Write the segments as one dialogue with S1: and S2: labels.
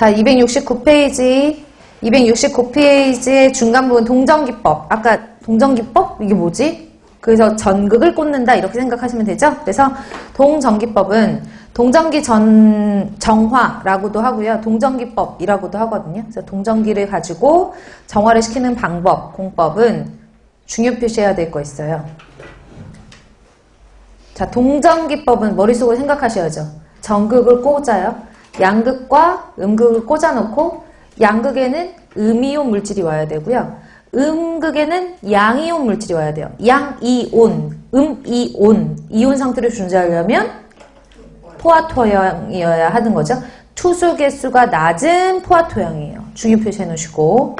S1: 자, 269페이지. 269페이지의 중간 부분 동정기법. 아까 동정기법? 이게 뭐지? 그래서 전극을 꽂는다 이렇게 생각하시면 되죠? 그래서 동정기법은 동정기 전 정화라고도 하고요. 동정기법이라고도 하거든요. 그래서 동정기를 가지고 정화를 시키는 방법, 공법은 중요 표시해야 될 거 있어요. 자, 동정기법은 머릿속으로 생각하셔야죠. 전극을 꽂아요. 양극과 음극을 꽂아놓고 양극에는 음이온 물질이 와야 되고요. 음극에는 양이온 물질이 와야 돼요. 양이온, 음이온, 이온 상태를 존재하려면 포화토형이어야 하는 거죠. 투수 개수가 낮은 포화토형이에요. 중요 표시해 놓으시고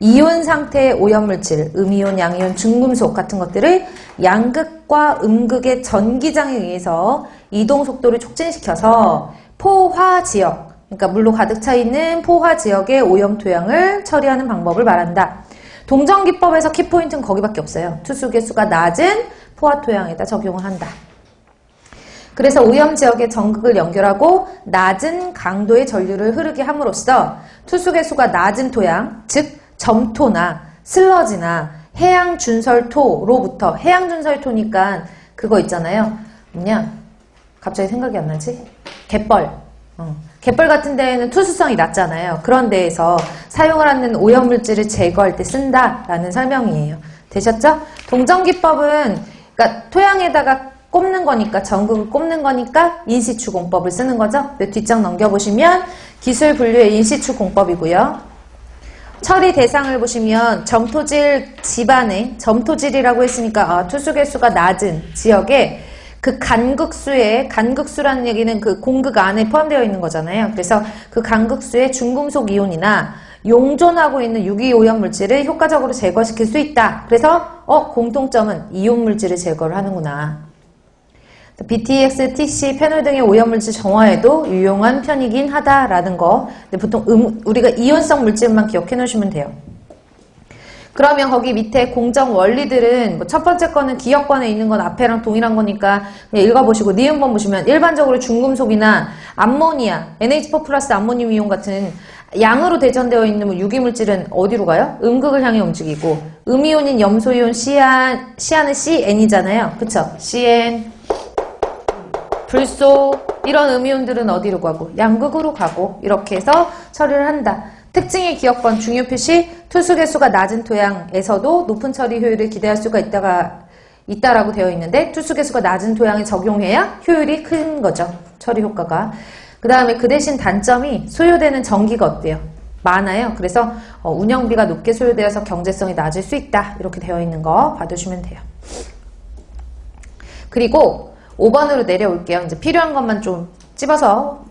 S1: 이온 상태의 오염물질, 음이온, 양이온, 중금속 같은 것들을 양극과 음극의 전기장에 의해서 이동 속도를 촉진시켜서 포화 지역, 그러니까 물로 가득 차 있는 포화 지역의 오염 토양을 처리하는 방법을 말한다. 동정 기법에서 키포인트는 거기밖에 없어요. 투수 개수가 낮은 포화 토양에다 적용을 한다. 그래서 오염 지역의 전극을 연결하고 낮은 강도의 전류를 흐르게 함으로써 투수 개수가 낮은 토양, 즉 점토나 슬러지나 해양 준설토로부터 해양 준설토니까 그거 있잖아요. 뭐냐? 갑자기 생각이 안 나지? 갯벌. 어. 갯벌 같은 데에는 투수성이 낮잖아요. 그런 데에서 사용을 하는 오염물질을 제거할 때 쓴다라는 설명이에요. 되셨죠? 동정기법은 그러니까 토양에다가 꼽는 거니까 전극을 꼽는 거니까 인시추 공법을 쓰는 거죠. 그 뒷장 넘겨보시면 기술 분류의 인시추 공법이고요. 처리 대상을 보시면 점토질 집안에 점토질이라고 했으니까 아, 투수 개수가 낮은 지역에 그 간극수에 간극수라는 얘기는 그 공극 안에 포함되어 있는 거잖아요. 그래서 그 간극수에 중금속 이온이나 용존하고 있는 유기오염 물질을 효과적으로 제거시킬 수 있다. 그래서 어 공통점은 이온 물질을 제거를 하는구나. BTX, TC, 페놀 등의 오염물질 정화에도 유용한 편이긴 하다라는 거. 근데 보통 음, 우리가 이온성 물질만 기억해 놓으시면 돼요. 그러면 거기 밑에 공정 원리들은 뭐 첫 번째 거는 기억권에 있는 건 앞에랑 동일한 거니까 그냥 읽어보시고 니은번 보시면 일반적으로 중금속이나 암모니아, NH4 플러스 암모늄 이온 같은 양으로 대전되어 있는 뭐 유기물질은 어디로 가요? 음극을 향해 움직이고 음이온인 염소이온 시안, 시안은 CN이잖아요. 그쵸? CN 불소 이런 음이온들은 어디로 가고 양극으로 가고 이렇게 해서 처리를 한다. 특징의 기억권 중요 표시 투수 개수가 낮은 토양에서도 높은 처리 효율을 기대할 수가 있다가 있다라고 되어 있는데 투수 개수가 낮은 토양에 적용해야 효율이 큰 거죠. 처리 효과가. 그 다음에 그 대신 단점이 소요되는 전기가 어때요? 많아요. 그래서 어, 운영비가 높게 소요되어서 경제성이 낮을 수 있다. 이렇게 되어 있는 거 봐두시면 돼요. 그리고 5번으로 내려올게요. 이제 필요한 것만 좀 찝어서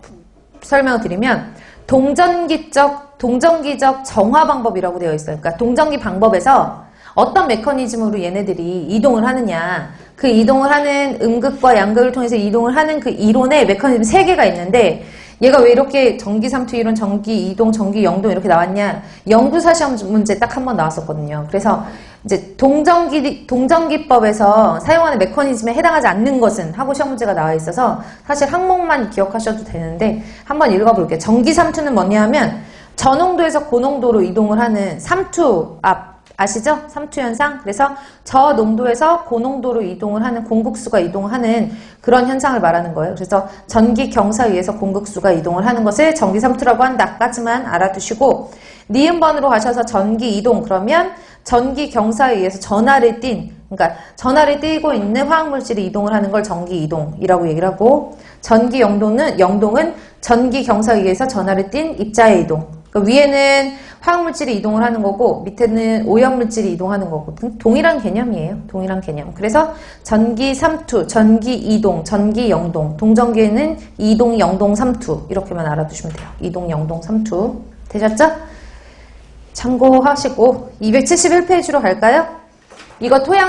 S1: 설명을 드리면 동전기적 동전기적 정화 방법이라고 되어 있어요. 그러니까 동전기 방법에서 어떤 메커니즘으로 얘네들이 이동을 하느냐 그 이동을 하는 음극과 양극을 통해서 이동을 하는 그 이론의 메커니즘 세 개가 있는데 얘가 왜 이렇게 전기 삼투 이론, 전기 이동, 전기 영동 이렇게 나왔냐 연구사 시험 문제 딱 한 번 나왔었거든요. 그래서 이제 동전기 동전기법에서 사용하는 메커니즘에 해당하지 않는 것은 하고 시험 문제가 나와 있어서 사실 항목만 기억하셔도 되는데 한번 읽어볼게요. 전기 삼투는 뭐냐면 저농도에서 고농도로 이동을 하는 삼투 앞 아시죠? 삼투 현상. 그래서 저농도에서 고농도로 이동을 하는 공극수가 이동하는 그런 현상을 말하는 거예요. 그래서 전기 경사에 의해서 공극수가 이동을 하는 것을 전기 삼투라고 한다까지만 알아두시고 니은번으로 가셔서 전기 이동 그러면 전기 경사에 의해서 전하를 띈 그러니까 전하를 띄고 있는 화학물질이 이동을 하는 걸 전기 이동이라고 얘기를 하고 전기 영동은 영동은 전기 경사에 의해서 전하를 띈 입자의 이동. 그러니까 위에는 화학물질이 이동을 하는 거고 밑에는 오염물질이 이동하는 거고 동일한 개념이에요. 동일한 개념. 그래서 전기 삼투, 전기 이동, 전기 영동, 동전기에는 이동, 영동, 삼투 이렇게만 알아두시면 돼요. 이동, 영동, 삼투 되셨죠? 참고하시고 271페이지로 갈까요? 이거 토양